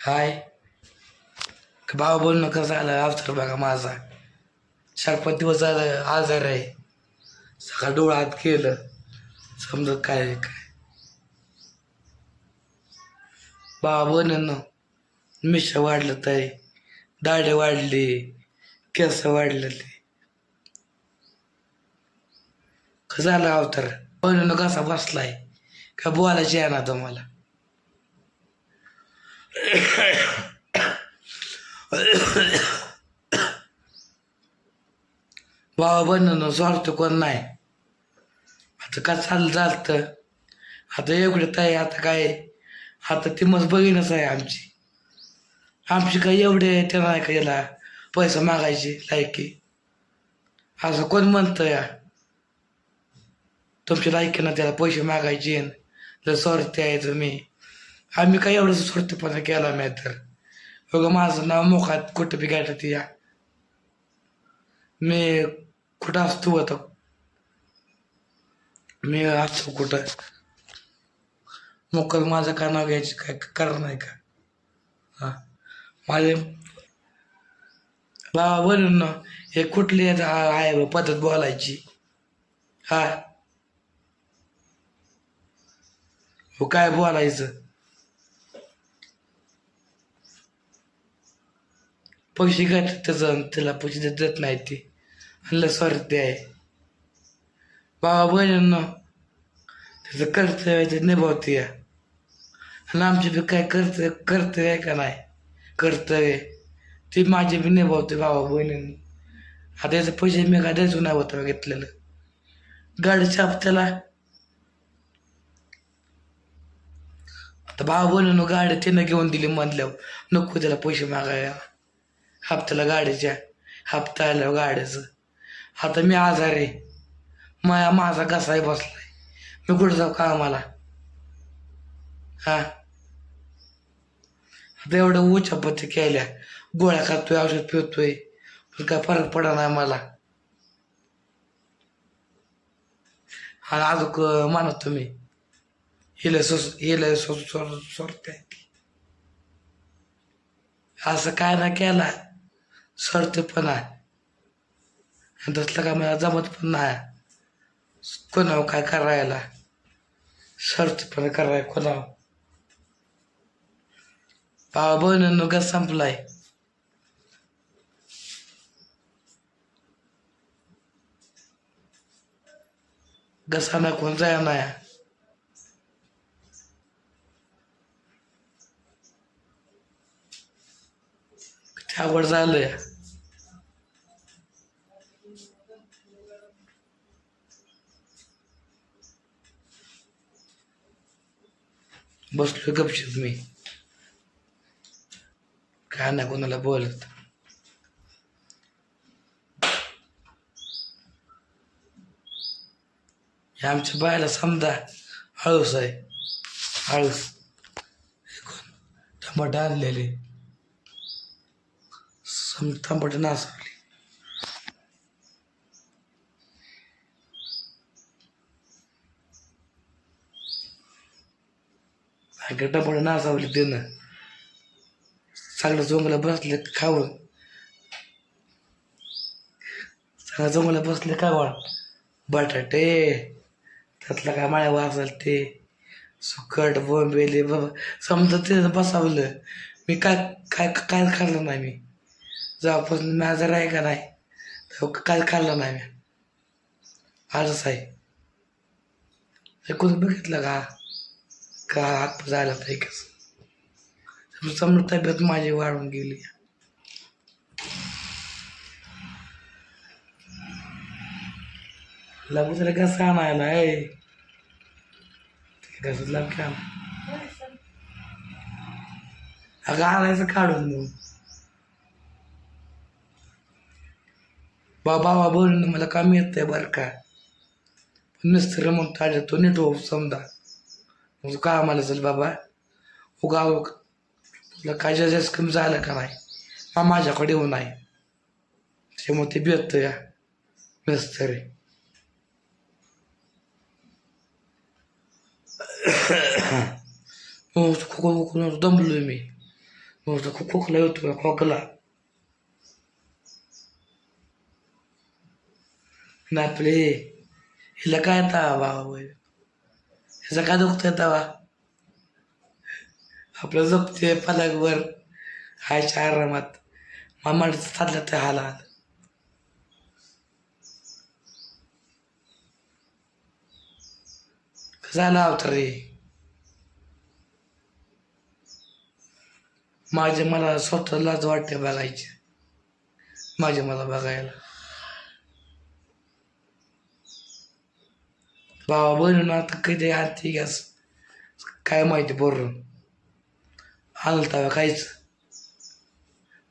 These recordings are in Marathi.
हाय भाऊ बोलणं कसं झालं अवतार बघा माझा चार पाच दिवस झालं आजार आहे सकाळ डोळा हात केलं समजत काय आहे काय बाबा बोलणं मिशा वाढलं ताई दाढे वाढली केस वाढलेले कसं झालं अवतार बोलणं कसा बसलाय का बोलायची आहे ना तुम्हाला बाबा बनणं स्वार्थ कोण नाही. आता का चाललं चालतं? आता एवढं ताई आता काय? आता ती मस्त बघीनच आहे आमची. आमची काय एवढे ते नाही का याला पैसा मागायची लायकी. असं कोण म्हणतं या? तुमची लायकी ना त्याला पैसे मागायचे जर स्वार्थी आहे तुम्ही. आम्ही काय एवढं स्वार्थीपणा केला नाही तर? बघा माझं नाव मोखात कुठं बी गाठत या? मी कुठं असतो होतो मी असतो कुठं? मोकळ माझं का नाव घ्यायचं? काय कारण नाही का? हा? माझे बाबा बनून ना हे कुठली आहे बा पद्धत बोलायची. हा? हो काय बोलायचं? पैसे घेतात त्याचं त्याला पैसे देत देत नाही ते. आणलं स्वार्थी आहे. बाबा बहिणींना त्याचं कर्तव्य आहे ते निभावते या. आणि आमचे बी काय कर्तव्य कर्तव्य आहे का नाही? कर्तव्य ते माझे बी निभावते बाबा बहिणींनी. आता याचे पैसे मी काय द्यायचो नाही होतं घेतलेलं? गाडीच्या हप्त्याला आता भावा बहिणीनं गाडी त्यानं घेऊन दिली म्हणल्यावर नको त्याला पैसे मागायला. हप्त्याला गाडीच्या हप्ता आल्यावर गाड्याचं आता मी आजारी आहे. माया माझा कसाही बसलाय. मी कुठं जाऊ कामाला? हा? आता एवढं उचापत्ती केल्या. गोळ्या खातोय औषध पिवतोय पण काय फरक पडा नाही मला. आणि अजून म्हणत तुम्ही. हिला सोस हिला सो सोडते असं काय ना केला. स्वार्थपणा आणि तसलं काय मला जमत पण नाही. कोणावर काय करायला? शर्त पण कराय कोणावर? भावा बहिणीनं का संपलाय. घसा कोण जाय नाही किती आवड झालंय. बसलो गपशीत मी. काय ना कोणाला बोलत. हे आमच्या बायला समजा हळूस आहे. हळूस. टमाटे आणलेले. सम टमाटे नासवली. काय टमाटे नासावली देणं. सगळं जोंगला बसले खाऊन सगळं जोंगला बसले खावण बटाटे त्यातला काय माळ्या वाचाल ते? सुकट बोंबेले बाबा समजा ते बसावलं. मी काय काय काय खाल्लं नाही मी? जेव्हापासून मी आजार आहे का नाही काय खाल्लं नाही मी? आजच आहे. हे कोणी बघितलं का? का हात जायला पाहिजे कसं समजा तब्येत माझी वाढून गेली. लागू तरी कसा आणायला आहे कसं लाग का अगं आणायचं काढून देऊ बाबा बाबा बोलून मला कमी येत आहे बरं का? पण मिस्त्र मग ताज्या तो नीट हो समजा. म्हणजे का आम्हाला चल बाबा उगा तुला काय जास्त कमी झालं का नाही मा माझ्याकडे येऊ नाही. त्यामुळे ते बेत या व्यस्त रे. खोकून खूप दमलोय मी. नुसतं खूप खोकला होतो खोकला. ना आपले हिला काय आता बाबा त्याचा का दुखतंय तवा. आपलं झोपते पलकवर हायच्या आरामात. मामाला चाललं तर हालाल झाला होता रे? माझे मला स्वतःलाच वाटते बघायचे. माझे मला बघायला. भावा बनून आता कधी आणते गॅस काय माहिती बरोबर आणलं तवा खायचं.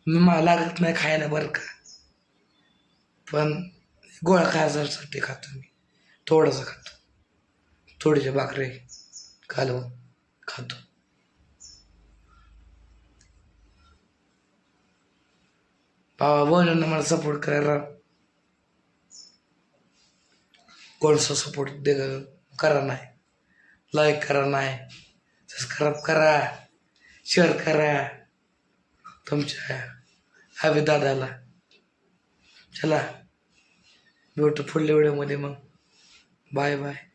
मी मला लागत नाही खायला बरं का. पण गोळा खायसाठी खातो मी. थोडंसं खातो. थोडीशी भाकरी घालवून खातो. भावा बनवून मला सपोर्ट करायला कोणसा सपोर्ट दे करा नाही. लाईक करा नाही. सबस्क्राईब करा. शेअर करा. तुमच्या हवी दादाला. चला. भेटू पुढल्या व्हिडिओमध्ये मग. Bye bye